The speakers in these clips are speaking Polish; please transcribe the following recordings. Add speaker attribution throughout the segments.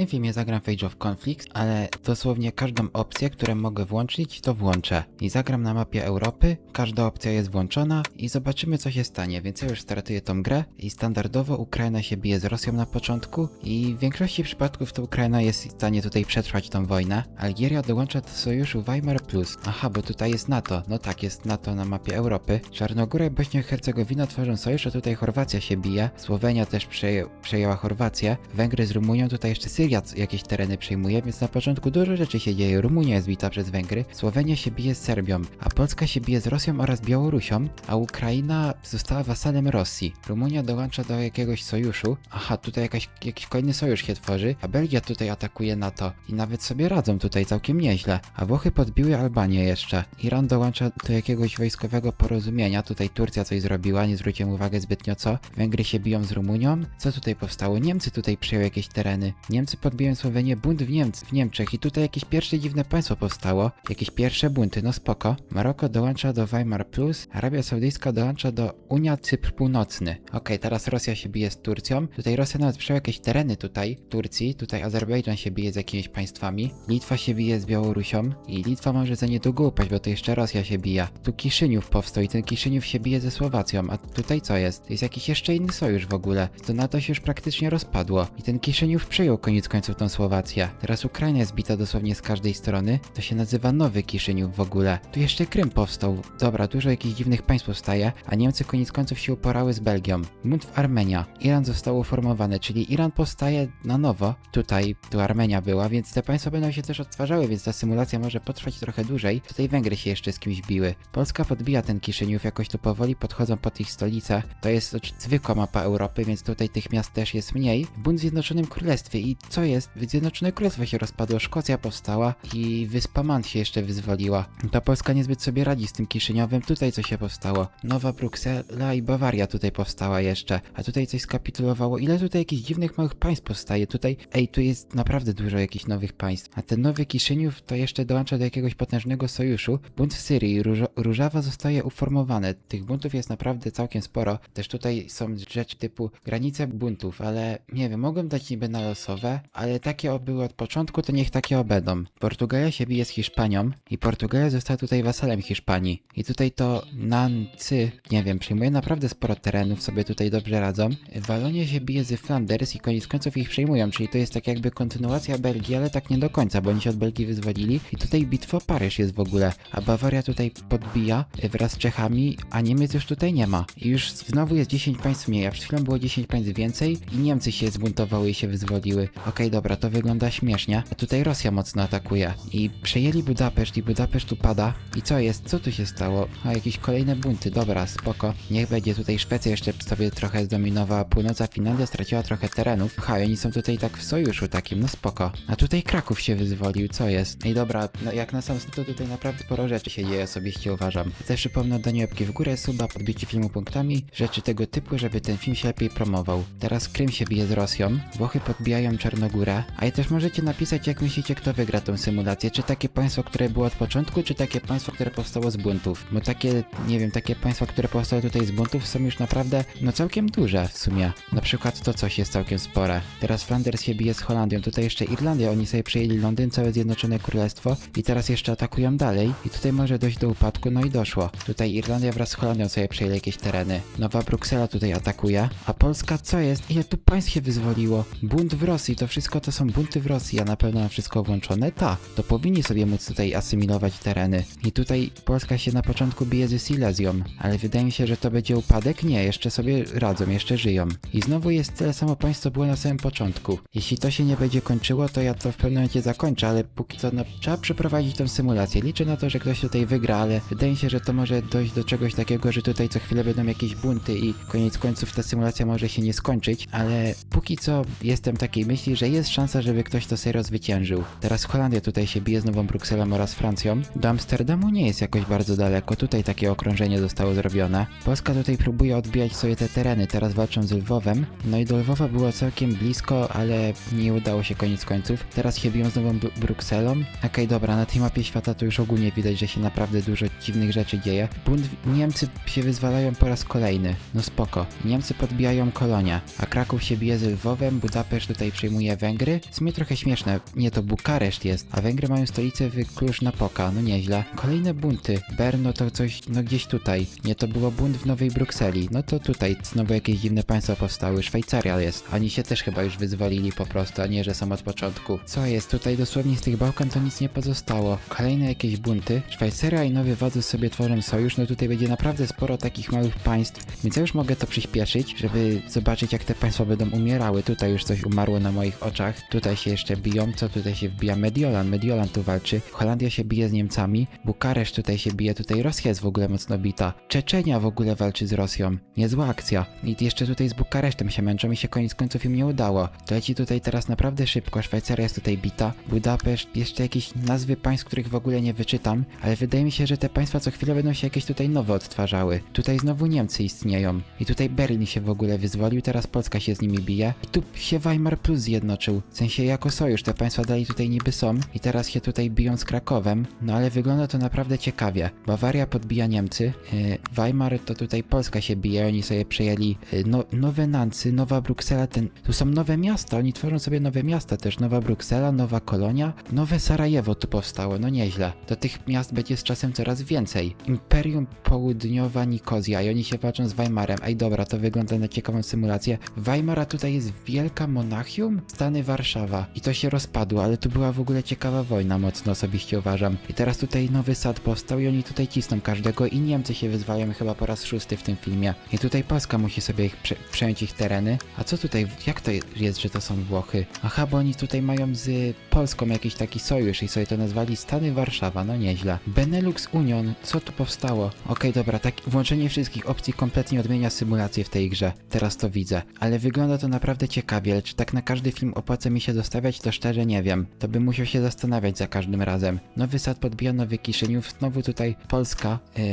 Speaker 1: tym filmie zagram Age of Conflicts, ale dosłownie każdą opcję, którą mogę włączyć, to włączę. I zagram na mapie Europy, każda opcja jest włączona i zobaczymy co się stanie, więc ja już startuję tą grę i standardowo Ukraina się bije z Rosją na początku i w większości przypadków to Ukraina jest w stanie tutaj przetrwać tą wojnę. Algieria dołącza do sojuszu Weimar Plus. Aha, bo tutaj jest NATO. No tak, jest NATO na mapie Europy. Czarnogóra i Bośnia i Hercegowina tworzą sojusz, a tutaj Chorwacja się bije. Słowenia też przeję, przejęła Chorwację. Węgry z Rumunią, tutaj jeszcze Syria jakieś tereny przejmuje, więc na początku dużo rzeczy się dzieje. Rumunia jest bita przez Węgry, Słowenia się bije z Serbią, a Polska się bije z Rosją oraz Białorusią, a Ukraina została wasalem Rosji. Rumunia dołącza do jakiegoś sojuszu. Aha, tutaj jakaś, jakiś kolejny sojusz się tworzy, a Belgia tutaj atakuje NATO i nawet sobie radzą tutaj całkiem nieźle. A Włochy podbiły Albanię jeszcze. Iran dołącza do jakiegoś wojskowego porozumienia. Tutaj Turcja coś zrobiła, nie zwróciłem uwagi zbytnio co. Węgry się biją z Rumunią. Co tutaj powstało? Niemcy tutaj przejęły jakieś tereny. Niemcy podbiją Słowenię, bunt w, Niemc w Niemczech i tutaj jakieś pierwsze dziwne państwo powstało. Jakieś pierwsze bunty, no spoko. Maroko dołącza do Weimar Plus, Arabia Saudyjska dołącza do Unia Cypr Północny. Okej, teraz Rosja się bije z Turcją. Tutaj Rosja nawet przejęła jakieś tereny tutaj, Turcji. Tutaj Azerbejdżan się bije z jakimiś państwami. Litwa się bije z Białorusią i Litwa może za niedługo upaść, bo to jeszcze Rosja się bija. Tu Kiszyniów powstał i ten Kiszyniów się bije ze Słowacją, a tutaj co jest? To jest jakiś jeszcze inny sojusz w ogóle. To NATO się już praktycznie rozpadło i ten Kiszyniów przejął koniec końców tą Słowację. Teraz Ukraina jest bita dosłownie z każdej strony. To się nazywa Nowy Kiszyniów w ogóle. Tu jeszcze Krym powstał. Dobra, dużo jakichś dziwnych państw powstaje, a Niemcy koniec końców się uporały z Belgią. Bunt Armenia. Iran został uformowany, czyli Iran powstaje na nowo. Tutaj, tu Armenia była, więc te państwa będą się też odtwarzały, więc ta symulacja może potrwać trochę dłużej. Tutaj Węgry się jeszcze z kimś biły. Polska podbija ten Kiszyniów, jakoś tu powoli podchodzą pod ich stolicę. To jest zwykła mapa Europy, więc tutaj tych miast też jest mniej. Bunt w Zjednoczonym Królestwie i co jest? Zjednoczone Królestwo się rozpadło, Szkocja powstała i wyspa Man się jeszcze wyzwoliła. Ta Polska niezbyt sobie radzi z tym Kiszyniowem. Tutaj co się powstało? Nowa Bruksela i Bawaria tutaj powstała jeszcze. A tutaj coś skapitulowało. Ile tutaj jakichś dziwnych małych państw powstaje? Tutaj, ej, tu jest naprawdę dużo jakichś nowych państw. A ten nowy Kiszyniów to jeszcze dołącza do jakiegoś potężnego sojuszu. Bunt w Syrii, Różo Różawa zostaje uformowane. Tych buntów jest naprawdę całkiem sporo. Też tutaj są rzeczy typu granice buntów, ale nie wiem, mogłem dać niby na losowe, ale takie były od początku, to niech takie obędą. Portugalia się bije z Hiszpanią i Portugalia została tutaj wasalem Hiszpanii. I tutaj to Nancy, nie wiem, przyjmuje naprawdę sporo terenów, sobie tutaj dobrze radzą. Walonia się bije z Flanders i koniec końców ich przejmują, czyli to jest tak jakby kontynuacja Belgii, ale tak nie do końca, bo oni się od Belgii wyzwolili. I tutaj bitwa Paryż jest w ogóle, a Bawaria tutaj podbija wraz z Czechami, a Niemiec już tutaj nie ma. I już znowu jest 10 państw mniej, a przed chwilą było 10 państw więcej i Niemcy się zbuntowały i się wyzwoliły. Okej, dobra, to wygląda śmiesznie. A tutaj Rosja mocno atakuje. I przejęli Budapeszt i Budapeszt tu pada. I co jest? Co tu się stało? A jakieś kolejne bunty, dobra, spoko. Niech będzie tutaj Szwecja jeszcze sobie trochę zdominowała północ, a Finlandia straciła trochę terenów. Ha, oni są tutaj tak w sojuszu takim, no spoko. A tutaj Kraków się wyzwolił, co jest? Ej, dobra, no jak na sam to tutaj naprawdę sporo rzeczy się dzieje, osobiście uważam. Też przypomnę danie łapki w górę, suba, podbicie filmu punktami, rzeczy tego typu, żeby ten film się lepiej promował. Teraz Krym się bije z Rosją, Włochy podbijają Czarnogórę, a i też możecie napisać jak myślicie kto wygra tą symulację, czy takie państwo, które było od początku, czy takie państwo, które powstało z buntów. Bo takie, nie wiem, takie państwa, które powstały tutaj z buntów są już naprawdę, no całkiem duże w sumie. Na przykład to coś jest całkiem spore. Teraz Flanders się bije z Holandią, tutaj jeszcze Irlandia, oni sobie przejęli Londyn, całe Zjednoczone Królestwo i teraz jeszcze atakują dalej i tutaj może dojść do upadku, no i doszło. Tutaj Irlandia wraz z Holandią sobie przejęli jakieś tereny. Nowa Bruksela tutaj atakuje, a Polska co jest? Ile tu państw się wyzwoliło? Bunt w Rosji, to wszystko to są bunty w Rosji, a na pewno na wszystko włączone? Ta, to powinni sobie móc tutaj asymilować tereny. I tutaj Polska się na początku bije ze Silesią, ale wydaje mi się, że to będzie upadek? Nie, jeszcze sobie radzą, jeszcze żyją. I znowu jest tyle samo państw, co było na samym początku. Jeśli to się nie będzie kończyło, to ja to w pewnym momencie zakończę, ale póki co no, trzeba przeprowadzić tą symulację. Liczę na to, że ktoś tutaj wygra, ale wydaje mi się, że to może dojść do czegoś takiego, że tutaj co chwilę będą jakieś bunty i koniec końców ta symulacja może się nie skończyć, ale póki co jestem takiej myśli, że jest szansa, żeby ktoś to serio zwyciężył. Teraz Holandia tutaj się bije z Nową Brukselą oraz Francją. Do Amsterdamu nie jest jakoś bardzo daleko, tutaj takie okrążenie zostało zrobione. Polska tutaj próbuje odbijać sobie te tereny, teraz walczą z Lwowem. No i do Lwowa było całkiem blisko, ale nie udało się koniec końców. Teraz się biją z Nową Bru- Brukselą. Okej, dobra, na tej mapie świata to już ogólnie widać, że się naprawdę dużo dziwnych rzeczy dzieje. Bund Niemcy się wyzwalają po raz kolejny. No spoko. Niemcy podbijają kolonia, a Kraków się bije z Lwowem, Budapeszt tutaj przejmuje Węgry. W sumie trochę śmieszne, nie to Bukareszt jest, a Węgry mają stolicę w Cluj-Napoca, no nieźle. Kolejne bunty. Berno to coś, no gdzieś tutaj. Nie, to było bunt w Nowej Brukseli. No to tutaj znowu jakieś dziwne państwa powstały. Szwajcaria jest. Oni się też chyba już wyzwolili po prostu, a nie, że są od początku. Co jest? Tutaj dosłownie z tych Bałkan to nic nie pozostało. Kolejne jakieś bunty. Szwajcaria i Nowy Wodzy sobie tworzą sojusz. No tutaj będzie naprawdę sporo takich małych państw, więc ja już mogę to przyspieszyć, żeby zobaczyć jak te państwa będą umierały. Tutaj już coś umarło na moich oczach. Tutaj się jeszcze biją. Co tutaj się wbija? Mediolan. Mediolan tu walczy. Holandia się bije z Niemcami. Bukareszt tutaj się bije. Tutaj Rosja jest w ogóle mocno bita. Czeczenia w ogóle walczy z Rosją. Niezła akcja. I jeszcze tutaj z Bukaresztem się męczą i się koniec końców im nie udało. To leci tutaj teraz naprawdę szybko. Szwajcaria jest tutaj bita. Budapeszt, jeszcze jakieś nazwy państw, których w ogóle nie wyczytam, ale wydaje mi się, że te państwa co chwilę będą się jakieś tutaj nowe odtwarzały. Tutaj znowu Niemcy istnieją. I tutaj Berlin się w ogóle wyzwolił, teraz Polska się z nimi bije. I tu się Weimar Plus zjednoczył. W sensie jako sojusz te państwa dalej tutaj niby są i teraz się tutaj biją z Krakowem. No ale wygląda to naprawdę ciekawie. Bawaria podbija Niemcy. Yy, Weimar to tutaj Polska się bije, oni sobie przejęli yy, no, nowe Nancy, Nowa Bruksela, ten, tu są nowe miasta, oni tworzą sobie nowe miasta też, Nowa Bruksela, Nowa Kolonia, nowe Sarajewo tu powstało, no nieźle. To tych miast będzie z czasem coraz więcej. Imperium Południowa Nikozja i oni się walczą z Weimarem. Ej dobra, to wygląda na ciekawą symulację. Weimara tutaj jest Wielka Monachium, Stany Warszawa i to się rozpadło, ale tu była w ogóle ciekawa wojna, mocno osobiście uważam. I teraz tutaj nowy sad powstał i oni tutaj cisną każdego i Niemcy się wyzwalają chyba po raz szósty w tym filmie. I tutaj Polska musi sobie ich prze przejąć ich tereny. A co tutaj, jak to jest, że to są Włochy? Aha, bo oni tutaj mają z Polską jakiś taki sojusz i sobie to nazwali Warszawa, no nieźle. Benelux Union, co tu powstało? Okej, dobra, tak włączenie wszystkich opcji kompletnie odmienia symulację w tej grze. Teraz to widzę. Ale wygląda to naprawdę ciekawie, czy tak na każdy film opłaca mi się dostawiać, to szczerze nie wiem. To bym musiał się zastanawiać za każdym razem. Nowy sad podbija Nowy Kiszyniów, znowu tutaj Polska yy,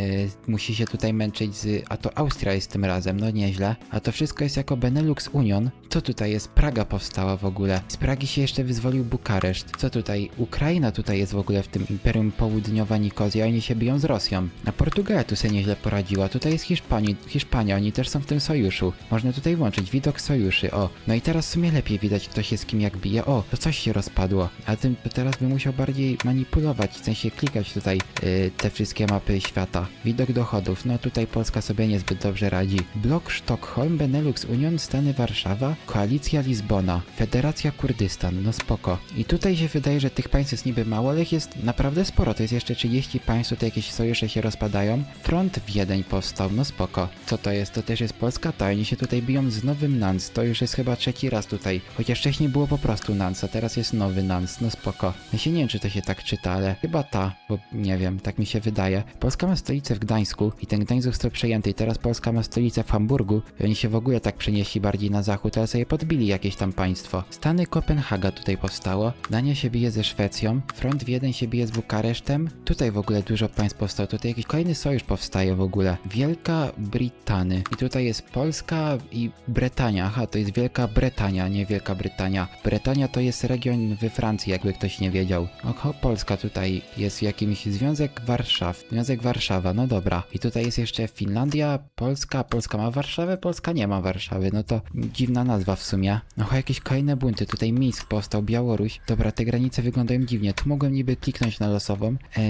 Speaker 1: musi się tutaj męczyć z... a to Austria jest tym razem, no nieźle. A to wszystko jest jako Benelux Union. Co tutaj jest? Praga powstała w ogóle. Z Pragi się jeszcze wyzwolił Bukareszt. Co tutaj? Ukraina tutaj jest w ogóle w tym Imperium Południowa Nikozja, oni się biją z Rosją. A Portugalia tu sobie nieźle poradziła. Tutaj jest Hiszpanii, Hiszpania, oni też są w tym sojuszu. Można tutaj włączyć widok sojuszy, o. No i teraz w sumie lepiej widać kto się z kim jak bije. O, to coś się rozpadło. A tym teraz bym musiał bardziej manipulować, w sensie klikać tutaj yy, te wszystkie mapy świata. Widok dochodów, no tutaj Polska sobie niezbyt dobrze radzi. Blok Sztokholm, Benelux Union, Stany Warszawa, Koalicja Lizbona, Federacja Kurdystan, no spoko. I tutaj się wydaje, że tych państw jest niby mało, ale ich jest naprawdę sporo. To jest jeszcze 30 państw, tutaj jakieś sojusze się rozpadają. Front Wiedeń powstał, no spoko. Co to jest? To też jest Polska? To oni się tutaj biją z nowym Nans. To już jest chyba trzeci raz tutaj. Chociaż wcześniej było po prostu Nans, a teraz jest nowy Nans, no spoko. Ja się nie wiem, czy to się tak czyta, ale chyba ta, bo nie wiem, tak mi się wydaje. Polska ma stolicę w Gdańsku i ten Gdańsk został przejęty i teraz Polska ma stolicę w Hamburgu i oni się w ogóle tak przenieśli bardziej na zachód, ale sobie podbili jakieś tam państwo. Stany Kopenhaga tutaj powstało, Dania się bije ze Szwecją, Front Wiedeń się bije z Bukaresztem, tutaj w ogóle dużo państw powstało, tutaj jakiś kolejny sojusz powstaje w ogóle. Wielka Brytany. I tutaj jest Polska i Bretania. Aha, to jest Wielka Bretania, nie Wielka Brytania. Bretania to jest region we Francji, jakby ktoś nie wiedział. Oho, Polska tutaj jest jakimś Związek Warszaw. Związek Warszawa, no dobra. I tutaj jest jeszcze Finlandia, Polska. Polska ma Warszawę, Polska nie ma Warszawy. No to dziwna nazwa w sumie. Oho, jakieś kolejne bunty. Tutaj Mińsk powstał, Białoruś. Dobra, te granice wyglądają dziwnie. Tu mogłem niby kliknąć na losową. E,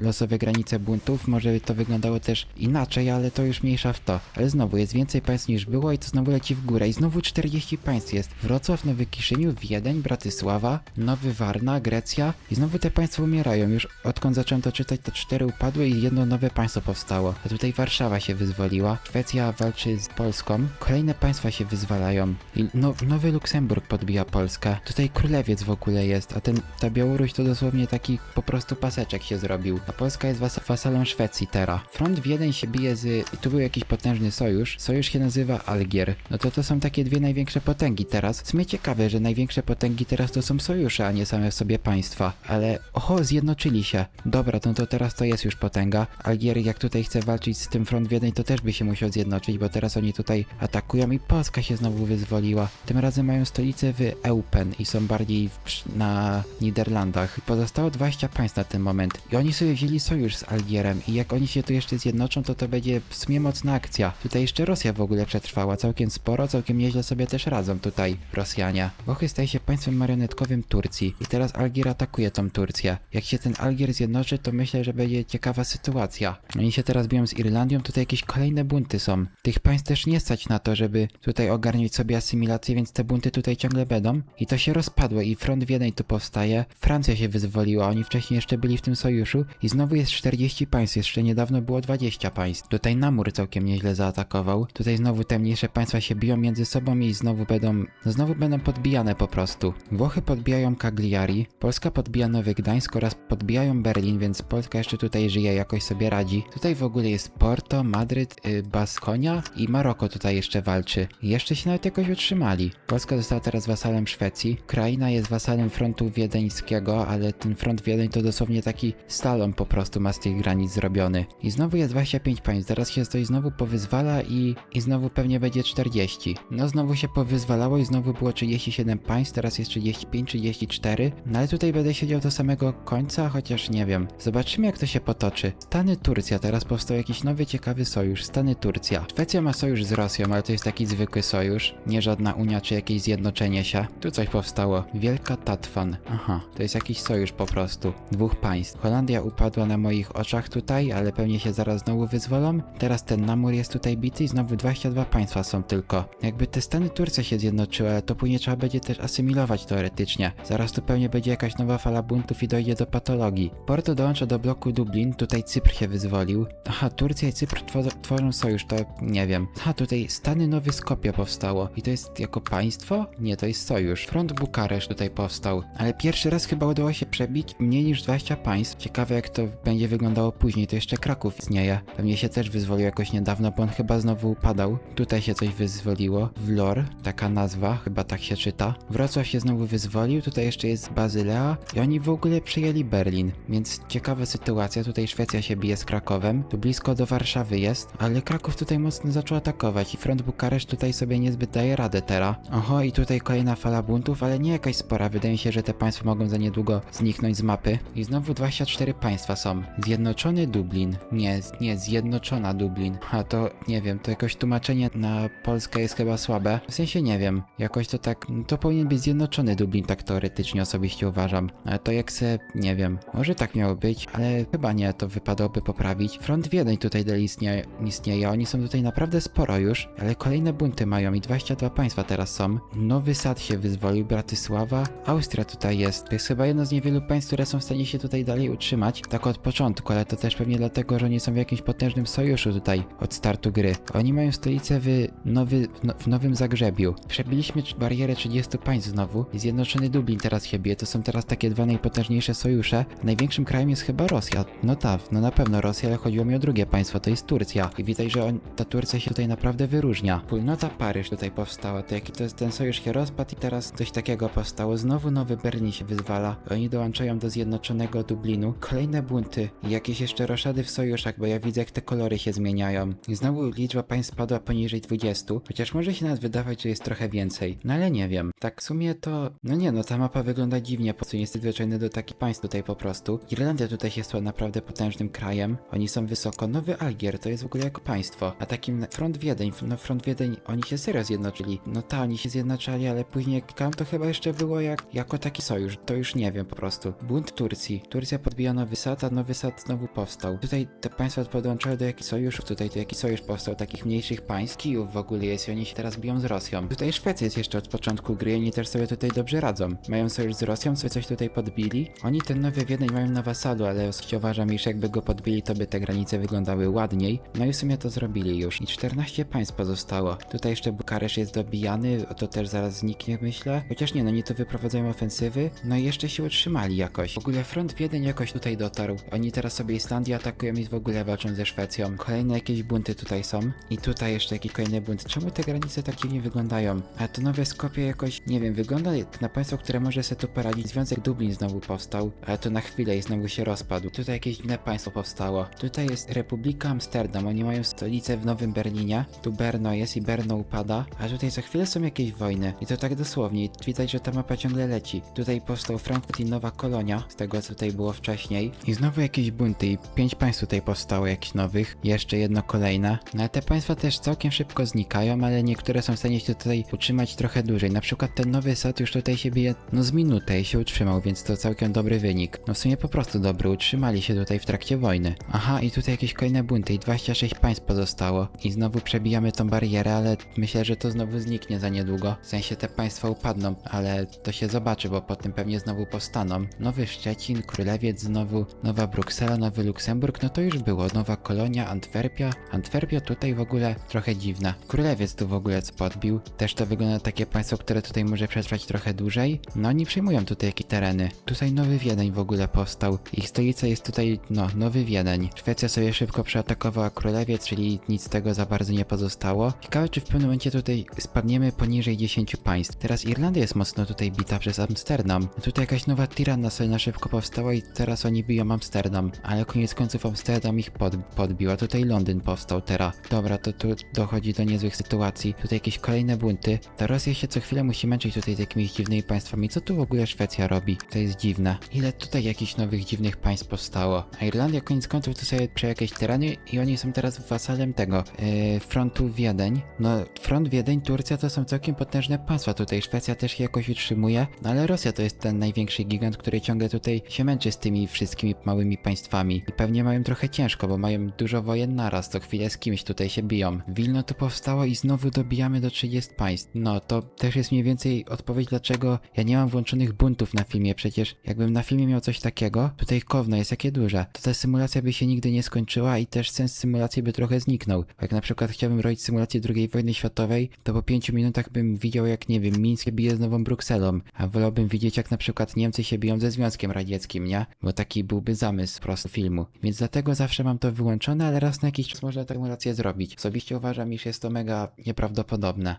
Speaker 1: losowe granice buntów. Może to wyglądało też inaczej, ale to już mniejsza w to. Ale znowu jest więcej państw niż było i to znowu leci w górę. I znowu 40 państw jest. Wrocław, Nowy Kiszyniów, Wiedeń, Bratysława, Nowy Warna, Grecja. I znowu te państwa umierają. Już odkąd zacząłem to czytać, to cztery upadły i jedno nowe państwo powstało. A tutaj Warszawa się wyzwoliła. Szwecja walczy z Polską. Kolejne państwa się wyzwalają. I no, Nowy Luksemburg podbija Polskę. Tutaj królewiec w ogóle jest, a ten, ta Białoruś to dosłownie taki po prostu paseczek się zrobił. A Polska jest was wasalem Szwecji teraz. Front Wiedeń się bije z... tu był jakiś potężny sojusz. Sojusz się nazywa Algier. No to to są takie dwie największe potęgi teraz. W sumie ciekawe, że największe potęgi teraz to są sojusze, a nie same w sobie państwa. Ale oho, zjednoczyli się. Dobra, no to teraz to jest już potęga. Algier jak tutaj chce walczyć z tym Front Wiedeń, to też by się musiał zjednoczyć, bo teraz oni tutaj atakują i Polska się znowu wyzwoliła. Tym razem mają stolicę w Eupen i są bardziej w, na Niderlandach. Pozostało 20 20 państw na ten moment. I oni sobie wzięli sojusz z Algierem i jak oni się tu jeszcze zjednoczą, to to będzie w sumie mocna akcja. Tutaj jeszcze Rosja w ogóle przetrwała całkiem sporo, całkiem nieźle sobie też radzą tutaj Rosjanie. Włochy staje się państwem marionetkowym Turcji i teraz Algier atakuje tą Turcję. Jak się ten Algier zjednoczy, to myślę, że będzie ciekawa sytuacja. Oni się teraz biją z Irlandią, tutaj jakieś kolejne bunty są. Tych państw też nie stać na to, żeby tutaj ogarnąć sobie asymilację, więc te bunty tutaj ciągle będą. I to się rozpadło i front Wiedeń tu powstaje. Francja się wyzwoliła, oni wcześniej jeszcze byli w tym sojuszu i znowu jest 40 państw, jeszcze niedawno było 20 państw. Tutaj Namur całkiem nieźle zaatakował. Tutaj znowu te mniejsze państwa się biją między sobą i znowu będą, no znowu będą podbijane po prostu. Włochy podbijają Cagliari, Polska podbija Nowy Gdańsk oraz podbijają Berlin, więc Polska jeszcze tutaj żyje, jakoś sobie radzi. Tutaj w ogóle jest Porto, Madryt, y, Baskonia i Maroko tutaj jeszcze walczy. Jeszcze się nawet jakoś utrzymali. Polska została teraz wasalem Szwecji, Kraina jest wasalem frontu wiedeńskiego, ale ten front Wiedeń to dosłownie taki slalom po prostu ma z tych granic zrobiony. I znowu jest 25 państw, zaraz się coś znowu powyzwala i, i znowu pewnie będzie 40. No znowu się powyzwalało i znowu było 37 państw, teraz jest 35, 34. No ale tutaj będę siedział do samego końca, chociaż nie wiem. Zobaczymy jak to się potoczy. Stany Turcja, teraz powstał jakiś nowy ciekawy sojusz. Stany Turcja. Szwecja ma sojusz z Rosją, ale to jest taki zwykły sojusz. Nie żadna Unia czy jakieś zjednoczenie się. Tu coś powstało. Wielka Tatwan. Aha, to jest jakiś sojusz po prostu. Dwóch państw. Holandia upadła na moich oczach tutaj, ale pewnie się zaraz znowu wyzwolą. Teraz ten Namur jest tutaj bity i znowu 22 państwa są tylko. Jakby te Stany Turcja się zjednoczyły, ale to później trzeba będzie też asymilować teoretycznie. Zaraz tu pewnie będzie jakaś nowa fala buntów i dojdzie do patologii. Porto dołącza do bloku Dublin, tutaj Cypr się wyzwolił. Aha, Turcja i Cypr tworzą, tworzą sojusz, to nie wiem. Aha, tutaj Stany Nowy Skopje powstało. I to jest jako państwo? Nie, to jest sojusz. Front Bukaresz tutaj powstał. Ale pierwszy raz chyba udało się przebić mniej niż 20 państw. Ciekawe jak to będzie wyglądało później. To jeszcze Kraków istnieje. Pewnie się też wyzwolił jakoś niedawno, bo on chyba znowu upadał. Tutaj się coś wyzwoliło. Vlor, taka nazwa, chyba tak się czyta. Wrocław się znowu wyzwolił, tutaj jeszcze jest Bazylea i oni w ogóle przejęli Berlin. Więc ciekawa sytuacja. Tutaj Szwecja się bije z Krakowem. Tu blisko do Warszawy jest, ale Kraków tutaj mocno zaczął atakować i front Bukaresz tutaj sobie niezbyt daje radę teraz. Oho, i tutaj kolejna fala buntów, ale nie jakaś spora. Wydaje mi się, że te państwa mogą za niedługo zniknąć z mapy. I znowu 24 państwa są. Zjednoczony Dublin. Nie, nie, zjednoczona Dublin. A to nie wiem, to jakoś tłumaczenie na Polskę jest chyba słabe. W sensie nie wiem. Jakoś to tak. To powinien być zjednoczony Dublin, tak teoretycznie osobiście uważam. Ale to jak se, nie wiem. Może tak miało być, ale chyba nie, to wypadałoby poprawić. Front Wiedeń tutaj dalej istnieje, istnieje. Oni są tutaj naprawdę sporo już, ale kolejne bunty mają i 22 państwa teraz są. Nowy Sad się wyzwolił, Bratysława. Austria tutaj jest. To jest chyba jedno z niewielu państw, które są w stanie się tutaj dalej utrzymać. Tak od początku, ale to też pewnie dlatego, że oni są w jakimś potężnym sojuszu tutaj od startu gry. Oni mają stolicę w, nowy, w, no, w Nowym Zagrzebiu. Przebiliśmy barierę 30 państw znowu i Zjednoczony Dublin teraz się bije. To są teraz takie dwa najpotężniejsze sojusze. Największym krajem jest chyba Rosja. No tak, no na pewno Rosja, ale chodziło mi o drugie państwo, to jest Turcja. I widać, że on, ta Turcja się tutaj naprawdę wyróżnia. Wspólnota Paryż tutaj powstała, to jaki to jest ten sojusz się rozpadł i teraz coś takiego powstało. Znowu nowy Berlin się wyzwala. Oni dołączają do Zjednoczonego Dublinu. Kolejne bunty jakieś jeszcze roszady w sojuszach, bo ja widzę jak te kolory się zmieniają. I znowu liczba państw spadła poniżej 20, chociaż może się nawet wydawać, że jest trochę więcej. No ale nie wiem. Tak w sumie to... No nie no, ta mapa wygląda dziwnie, po co jest zwyczajny do takich państw tutaj po prostu. Irlandia tutaj się stała naprawdę potężnym krajem. Oni są wysoko. Nowy Algier to jest w ogóle jako państwo. A takim front Wiedeń, no front Wiedeń, oni się serio zjednoczyli. No ta, oni się zjednoczali, ale później tam to chyba jeszcze było jak, jako taki sojusz. To już nie wiem po prostu. Bunt Turcji. Turcja podbija Nowy a Nowy Sad znowu powstał. Tutaj te państwa podłączały do jakichś sojuszów. Tutaj to jakiś sojusz powstał takich mniejszych państw. Kijów w ogóle jest i oni się teraz biją z Rosją. Tutaj Szwecja jest jeszcze od początku gry oni też sobie tutaj dobrze radzą. Mają sojusz z Rosją, sobie coś tutaj podbili. Oni ten Nowy Wiedeń mają na wasalu, ale uważam, iż jakby go podbili, to by te granice wyglądały ładniej. No i w sumie to zrobili już. I 14 państw pozostało. Tutaj jeszcze Bukaresz jest dobijany, to też zaraz zniknie, myślę. Chociaż nie, no nie to wyprowadzają ofensywy. No i jeszcze się utrzymali jakoś. Ogóle front Wiedeń jakoś tutaj dotarł. Oni teraz sobie Islandię atakują i w ogóle walczą ze Szwecją. Kolejne jakieś bunty tutaj są. I tutaj jeszcze jakiś kolejny bunt. Czemu te granice tak dziwnie wyglądają? A to nowe Skopie jakoś, nie wiem, wygląda jak na państwo, które może sobie tu poradzić. Związek Dublin znowu powstał, ale to na chwilę i znowu się rozpadł. Tutaj jakieś inne państwo powstało. Tutaj jest Republika Amsterdam. Oni mają stolicę w Nowym Berlinie. Tu Berno jest i Berno upada. A tutaj za chwilę są jakieś wojny. I to tak dosłownie. Widać, że ta mapa ciągle leci. Tutaj powstał Frankfurt i Nowa Kolonia. Z tego co tutaj było wcześniej. I znowu jakieś bunty i pięć państw tutaj powstało jakichś nowych, jeszcze jedno kolejne. No ale te państwa też całkiem szybko znikają, ale niektóre są w stanie się tutaj utrzymać trochę dłużej. Na przykład ten nowy set już tutaj się bije no z minutę i się utrzymał, więc to całkiem dobry wynik. No w sumie po prostu dobry, utrzymali się tutaj w trakcie wojny. Aha, i tutaj jakieś kolejne bunty i 26 państw pozostało. I znowu przebijamy tą barierę, ale myślę, że to znowu zniknie za niedługo. W sensie te państwa upadną, ale to się zobaczy, bo potem pewnie znowu powstaną. Nowy Szczecin, Królewiec znowu, Nowa Bruksela, Nowy Luksemburg, no to już było. Nowa Kolonia, Antwerpia. Antwerpia tutaj w ogóle trochę dziwna. Królewiec tu w ogóle co podbił. Też to wygląda takie państwo, które tutaj może przetrwać trochę dłużej. No oni przyjmują tutaj jakieś tereny. Tutaj Nowy Wiedeń w ogóle powstał. Ich stolica jest tutaj, no, Nowy Wiedeń. Szwecja sobie szybko przeatakowała Królewiec, czyli nic z tego za bardzo nie pozostało. Ciekawe, czy w pewnym momencie tutaj spadniemy poniżej 10 państw. Teraz Irlandia jest mocno tutaj bita przez Amsterdam. Tutaj jakaś nowa Tirana sobie na szybko powstała i teraz oni biją Amsterdam. Ale koniec końców Amsterdam ich pod, podbił, a tutaj Londyn powstał teraz. Dobra, to tu dochodzi do niezłych sytuacji. Tutaj jakieś kolejne bunty. Ta Rosja się co chwilę musi męczyć tutaj z jakimiś dziwnymi państwami. Co tu w ogóle Szwecja robi? To jest dziwne. Ile tutaj jakichś nowych dziwnych państw powstało? A Irlandia koniec końców to sobie prze jakieś tereny i oni są teraz wasalem tego yy, frontu Wiedeń. No, front Wiedeń, Turcja to są całkiem potężne państwa. Tutaj Szwecja też się jakoś utrzymuje, no ale Rosja to jest ten największy gigant, który ciągle tutaj się męczy z tymi wszystkimi małymi państwami. I pewnie mają trochę ciężko, bo mają dużo wojen naraz, co chwilę z kimś tutaj się biją. Wilno tu powstało i znowu dobijamy do 30 państw. No, to też jest mniej więcej odpowiedź, dlaczego ja nie mam włączonych buntów na filmie. Przecież jakbym na filmie miał coś takiego, tutaj Kowno jest jakie duże, to ta symulacja by się nigdy nie skończyła i też sens symulacji by trochę zniknął. Jak na przykład chciałbym robić symulację II wojny światowej, to po 5 minutach bym widział jak, nie wiem, Mińsk bije z Nową Brukselą, a wolałbym widzieć jak na przykład Niemcy się biją ze Związkiem Radzieckim, nie? Bo taki byłby zamysł po prostu filmu. Więc dlatego zawsze mam to wyłączone, ale raz na jakiś czas można tę symulację zrobić. Osobiście uważam, iż jest to mega nieprawdopodobne.